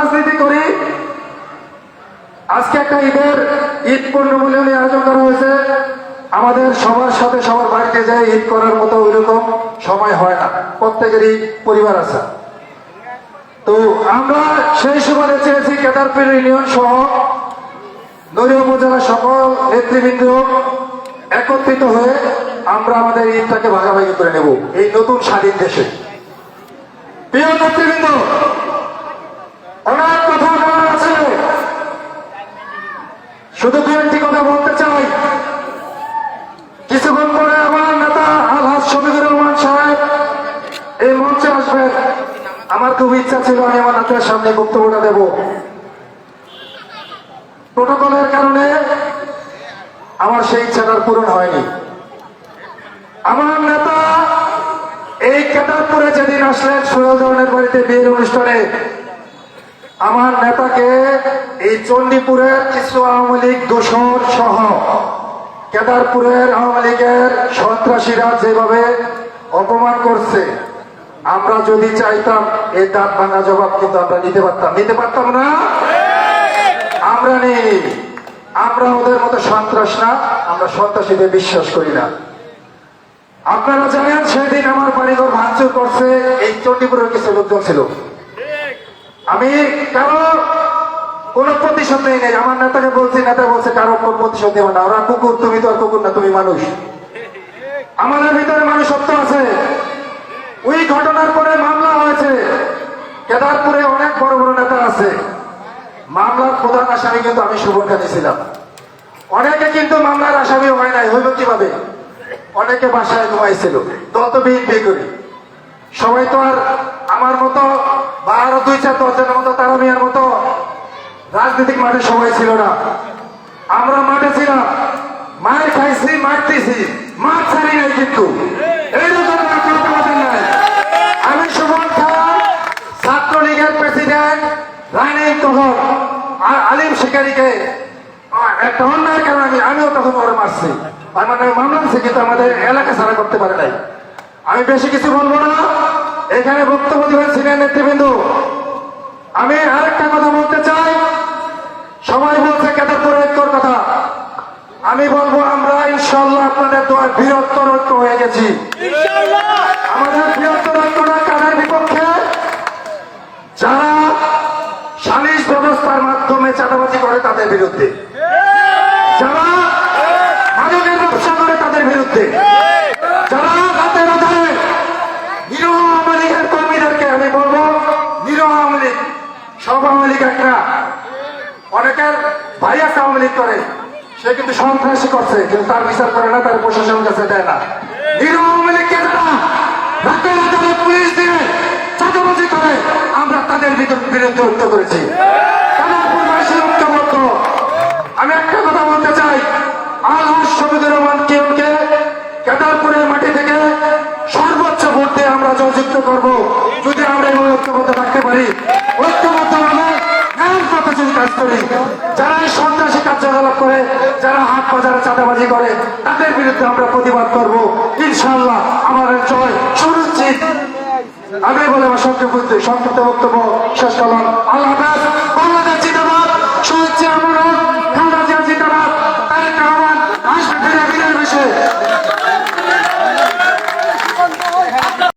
রাজনীতি করি আজকে একটা ঈদের ঈদ পূর্ণ মূল্যায়নের আয়োজন করা হয়েছে। আমাদের সবার সাথে সবার বাড়িতে যাই, ঈদ করার মতো ওইরকম সময় হয় না। প্রত্যেকেরই পরিবার আছে। তো আমরা সেই সুবাদে চেয়েছি কেদারপুর ইউনিয়ন সহ নদীয় উপজেলার সকল নেতৃবৃন্দ একত্রিত হয়ে আমরা আমাদের ঈদটাকে ভাগাভাগি করে নেব এই নতুন স্বাধীন দেশে। প্রিয় নেতৃবৃন্দ অনেক কথা বলার আছে শুধু দু একটি কথা বলতে চাই। কিছুক্ষণ পরে আমার নেতা আলহাজ শফিকুর রহমান সাহেব এই মঞ্চে আসবেন। আমার খুব ইচ্ছা ছিল আমি আমার নেতার সামনে বক্তব্যটা দেব। প্রোটোকলের কারণে আমার সেই ইচ্ছাটার পূরণ হয়নি। আমার নেতা এই কেদারপুরে যেদিন আসলেন ধরনের বাড়িতে বিয়ের অনুষ্ঠানে আমার নেতাকে এই চণ্ডীপুরের কিছু আওয়ামী লীগ দোষর সহ কেদারপুরের আওয়ামী লীগের সন্ত্রাসীরা যেভাবে অপমান করছে, আমরা যদি চাইতাম এই দাঁত ভাঙা জবাব কিন্তু আমরা নিতে পারতাম। নিতে পারতাম না? আমরা নেই। আমরা ওদের মতো সন্ত্রাস না, আমরা সন্ত্রাসীদের বিশ্বাস করি না। আপনারা জানেন সেদিন আমার বাড়িঘর ভাঙচুর করছে, এই চণ্ডীপুরের কিছু লোকজন ছিল। আমি কারও কোন প্রতিশোধ নেই নাই। আমার নেতাকে বলছি, নেতা বলছে, কারও কোন প্রতিশোধ নেব না ওরা কুকুর, তুমি তো আর কুকুর না, তুমি মানুষ। আমাদের ভিতরে মানুষত্ব আছে। ওই ঘটনার পরে মামলা হয়েছে। কেদারপুরে অনেক বড় বড় নেতা আছে। মামলার প্রধান আসামি কিন্তু আমি শুভকানি ছিলাম। অনেকে কিন্তু মামলার আসামি হয় নাই, হইল কীভাবে? অনেকে বাসায় ঘুমাইছিল। দল তো বিএনপি করি। সবাই তো আর আমার মতো দুই চার দশজনের মতো তারা মতো। রাজনৈতিক মাঠে সবাই ছিল না। আমরা মাঠে ছিলাম। মায়ের খাইছি মারতেছি মাঠ ছাড়ি নাই কিন্তু। শিকারীকে। একটা আমি আমিও তখন মানে আমাদের এলাকা ছাড়া করতে পারে নাই। আমি বেশি কিছু বলব না। এখানে বক্তব্য দিবেন সিনিয়র নেতৃবৃন্দ। আমি আরেকটা কথা বলতে চাই। সবাই বলছে কেদারপুর ঐক্যর কথা। আমি বলব আমরা ইনশাল্লাহ আপনাদের দোয়ার বৃহত্তর ঐক্য হয়ে গেছি। আমাদের বৃহত্তর ঐক্যটা কাদের বিপক্ষে? যারা সালিশ ব্যবস্থার মাধ্যমে চাঁদাবাজি করে তাদের বিরুদ্ধে। যারা মাদকের ব্যবসা করে তাদের বিরুদ্ধে যারা রাতের আধারে নিরহ আওয়ামী লীগের কর্মীদেরকে আমি বলব নিরহ আওয়ামী লীগ সব আওয়ামী লীগ একটা অনেকের ভাই আওয়ামী লীগ করে। সে কিন্তু সন্ত্রাসী করছে কিন্তু তার বিচার করে না, তার প্রশাসনের কাছে দেয় না। আমি একটা কথা বলতে চাই আলহাজ শহীদুর রহমান কেউকে কেদারপুরের মাটি থেকে সর্বোচ্চ ভোট দিয়ে আমরা জয়যুক্ত করব? যদি আমরা ঐক্যবদ্ধ থাকতে পারি যদি যারা সন্ত্রাসী কার্যকলাপ করে, যারা হাট বাজারে চাঁদাবাজি করে, তাদের বিরুদ্ধে আমরা প্রতিবাদ করব। ইনশাল্লাহ আমার জয় সুনিশ্চিত। আমি বলে আমার সংক্ষিপ্ত বক্তব্য শেষ করলাম। আল্লাহ